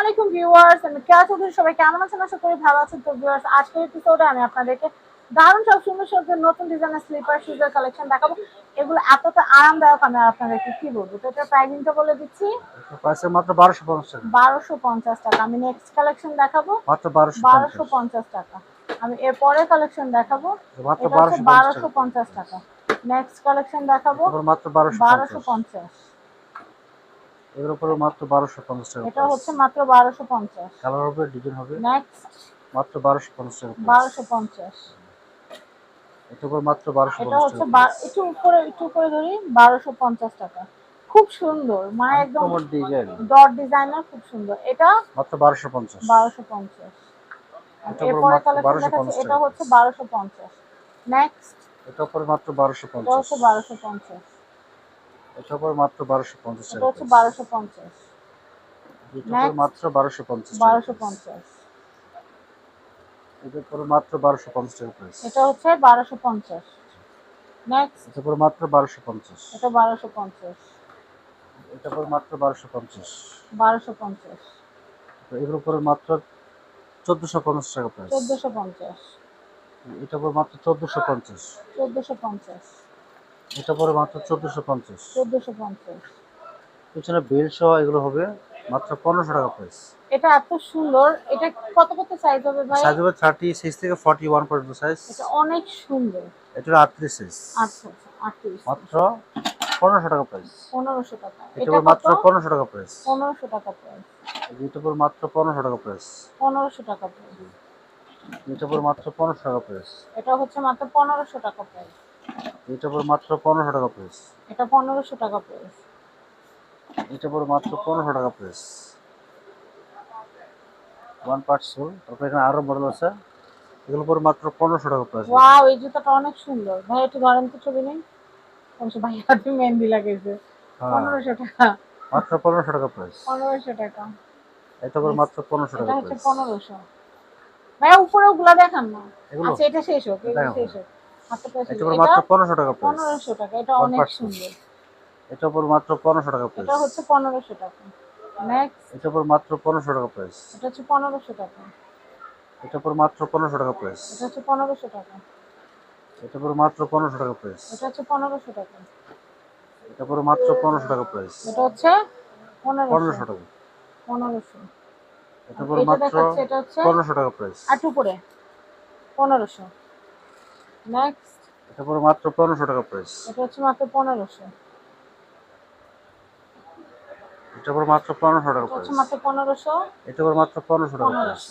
আলাইকুম ভিউয়ার্স আমি কেয়া চৌধুরী সবাই কেমন আছেন? আশা করি ভালো আছেন। তো ভিউয়ার্স আজকের এপিসোডে আমি আপনাদেরকে দারুণ সব সুন্দর সুন্দর নতুন ডিজাইনের স্লিপার শুজের কালেকশন দেখাবো। এগুলো এতটা আরামদায়ক আমি আপনাদেরকে কি বলব? তো এটা প্রাইসিংটা বলে দিচ্ছি। প্রাইসে মাত্র বারোশো পঞ্চাশ। টাকা বারোশো পঞ্চাশ টাকা। আমি নেক্সট কালেকশন দেখাবো। মাত্র বারোশো বারোশো পঞ্চাশ টাকা। আমি এর পরের কালেকশন দেখাবো। মাত্র এটা হচ্ছে বারোশো বারোশো পঞ্চাশ পঞ্চাশ টাকা। নেক্সট কালেকশন দেখাবো। মাত্র বারোশো বারোশো পঞ্চাশ পঞ্চাশ। এর উপরে মাত্র বারোশো পঞ্চাশ টাকা এটা হচ্ছে মাত্র বারোশো পঞ্চাশ। কালার হবে ডিজাইন হবে নেক্সট মাত্র বারোশো পঞ্চাশ টাকা price। বারোশো পঞ্চাশ। এটার উপর মাত্র বারোশো এটা হচ্ছে একটু উপরে একটু উপরে ধরি বারোশো পঞ্চাশ টাকা। খুব সুন্দর মানে একদম তোমার ডিজাইন ডট ডিজাইনার খুব সুন্দর। এটা মাত্র বারোশো পঞ্চাশ। বারোশো পঞ্চাশ। এটা এরপরে মাত্র কালেকশন 1250 এটা হচ্ছে বারোশো পঞ্চাশ। নেক্সট এটা উপরে মাত্র বারোশো এটা পঞ্চাশ হচ্ছে বারোশো পঞ্চাশ। এটা উপর মাত্র বারোশো পঞ্চাশ এটা টাকা হচ্ছে price। বারোশো পঞ্চাশ। এটা উপর Next। মাত্র বারোশো পঞ্চাশ টাকা বারোশো price। পঞ্চাশ। এটা উপরে মাত্র বারোশো পঞ্চাশ টাকা প্রাইস এটা হচ্ছে বারোশো পঞ্চাশ। নেক্সট এটা উপরে মাত্র বারোশো পঞ্চাশ। এটা বারোশো পঞ্চাশ। এটা উপরে মাত্র বারোশো পঞ্চাশ। বারোশো পঞ্চাশ। তো এগুলোর উপরে মাত্র চোদ্দোশো পঞ্চাশ টাকা প্রাইস চোদ্দোশো পঞ্চাশ। এটা উপর মাত্র চোদ্দোশো পঞ্চাশ। চোদ্দোশো পঞ্চাশ। এটা পরে মাত্র চোদ্দোশো পঞ্চাশ। চোদ্দোশো পঞ্চাশ। পিছনে বেল সহ এগুলো হবে মাত্র পনেরোশো টাকা প্রাইস এটা এত সুন্দর। এটা কত কত সাইজ হবে ভাই? সাইজ হবে থার্টি সিক্স থেকে ফর্টি ওয়ান পর্যন্ত সাইজ এটা অনেক সুন্দর। এটা আটত্রিশ সাইজ আচ্ছা আচ্ছা আটত্রিশ। মাত্র পনেরোশো টাকা প্রাইস পনেরোশো টাকা। এটা মাত্র মাত্র পনেরোশো টাকা প্রাইস পনেরোশো টাকা প্রাইস এটা উপর মাত্র পনেরোশো টাকা প্রাইস পনেরোশো টাকা প্রাইস এটা উপর মাত্র পনেরোশো টাকা প্রাইস এটা হচ্ছে মাত্র পনেরোশো টাকা প্রাইস এটা উপর মাত্র পনেরোশো টাকা প্রাইস এটা পনেরোশো টাকা প্রাইস এটা উপর মাত্র পনেরোশো টাকা প্রাইস ওয়ান পার্ট সোল তারপর এখানে আরও মডেল আছে। এগুলোর উপর মাত্র পনেরোশো টাকা প্রাইস ওয়াও এই জুতাটা অনেক সুন্দর। ভাই একটু ধরেন তো ছবি নেই? অবশ্য ভাই হাতে মেহেন্দি লাগাইছে। হ্যাঁ। পনেরোশো টাকা। মাত্র পনেরোশো টাকা প্রাইস পনেরোশো টাকা। এটা উপর মাত্র পনেরোশো এটা টাকা হচ্ছে প্রাইস পনেরোশো। ভাইয়া উপরে ওগুলা দেখান না। আচ্ছা এটা শেষ হোক এটা শেষ হোক। এটা। মাত্র টাকা প্রাইস টাকা এটা অনেক সুন্দর। এটা উপর মাত্র পনেরোশো টাকা প্রাইস এটা হচ্ছে পনেরোশো টাকা। নেক্সট এটা উপর মাত্র পনেরোশো টাকা প্রাইস এটা হচ্ছে টাকা। এটা উপর মাত্র পনেরোশো টাকা প্রাইস এটা হচ্ছে পনেরোশো টাকা। এটা উপর মাত্র পনেরোশো টাকা প্রাইস এটা হচ্ছে পনেরোশো টাকা। এটা মাত্র পনেরোশো টাকা প্রাইস এটা হচ্ছে পনেরোশো। পনেরোশো টাকা। এটা মাত্র প্রাইস উপরে। পনেরোশো। নেক্সট এটা উপর মাত্র পনেরোশো টাকা প্রাইস এটা হচ্ছে মাত্র পনেরোশো। এটা উপর মাত্র পনেরোশো টাকা এটা প্রাইস মাত্র পনেরোশো। এটা উপর মাত্র পনেরোশো টাকা প্রাইস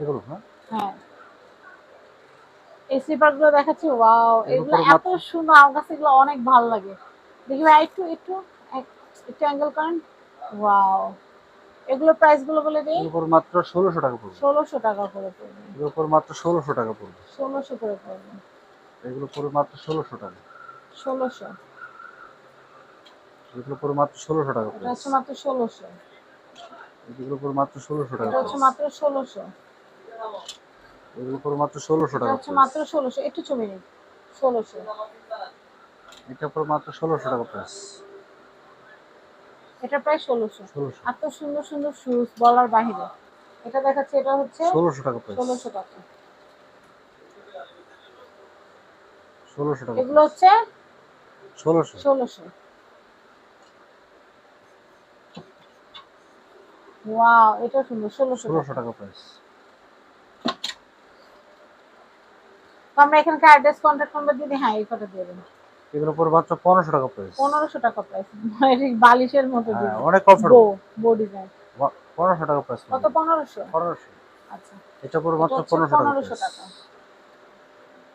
এগুলো হ্যাঁ? হ্যাঁ। এই দেখাচ্ছি ওয়াও এগুলো উপরে এত সুন্দর আমার কাছে এগুলো অনেক ভালো লাগে। দেখি ভাই একটু একটু একটু অ্যাঙ্গেল করেন। ওয়াও এগুলো প্রাইসগুলো বলে দিই? এর উপর মাত্র ষোলোশো টাকা পড়বে। ষোলোশো টাকা করে পড়বে। এর উপর মাত্র ষোলোশো টাকা পড়বে। ষোলোশো করে পড়বে। এগুলো পড়বে মাত্র ষোলোশো টাকা। ষোলোশো। এগুলো পড়বে মাত্র ষোলোশো টাকা এটা প্রাইস মাত্র ষোলোশো। এগুলো পড়বে মাত্র ষোলোশো টাকা এটা মাত্র ষোলোশো। এগুলো পড়বে মাত্র ষোলোশো এটা টাকা হচ্ছে মাত্র ষোলোশো। একটু ছবি নিন ষোলোশো। এটা পড়বে মাত্র ষোলোশো টাকা প্রাইস এটা প্রায় ষোলোশো। এত সুন্দর সুন্দর শুজ বলার বাহিরে। এটা দেখাচ্ছে এটা হচ্ছে ষোলোশো টাকা ষোলোশো টাকা। ষোলোশো টাকা এগুলো হচ্ছে ষোলোশো। ষোলোশো। ওয়াও এটা সুন্দর ষোলোশো ষোলোশো টাকা প্রাইস তো আমরা এখানকার অ্যাড্রেস কন্ট্যাক্ট নাম্বার দিয়ে দিই। হ্যাঁ এই কটা দিয়ে দিন। এগুলো পড়বে মাত্র পনেরোশো টাকা প্রাইস পনেরোশো টাকা প্রাইস বালিশের মতো হ্যাঁ অনেক কমফোর্টেবল বো ডিজাইন পনেরোশো টাকা প্রাইস কত পনেরোশো? পনেরোশো। আচ্ছা। এটা পড়বে মাত্র হচ্ছে পনেরোশো টাকা পনেরোশো প্রাইস টাকা।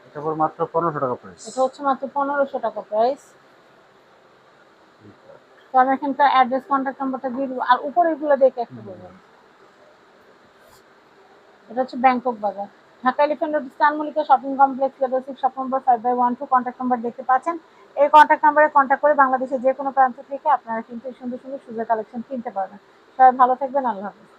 এটা পড়বে মাত্র পনেরোশো টাকা প্রাইস এটা হচ্ছে মাত্র পনেরোশো টাকা প্রাইস তো আমি এখানকার অ্যাড্রেস কন্ট্যাক্ট নাম্বারটা দিয়ে দিব। আর উপরে এগুলো দেখে একটা বলবেন। এটা হচ্ছে ব্যাংকক বাজার। Dhaka elephant road stun Mallika shopping complex, level six, shop number five by one two contact number দেখতে পাচ্ছেন। এই কন্ট্যাক্ট নাম্বারে কন্ট্যাক্ট করে বাংলাদেশের যে কোনো প্রান্ত থেকে আপনারা কিন্তু সুন্দর সুন্দর সুযোগ কালেকশন কিনতে পারবেন। সবাই ভালো থাকবেন, আল্লাহ হাফিজ।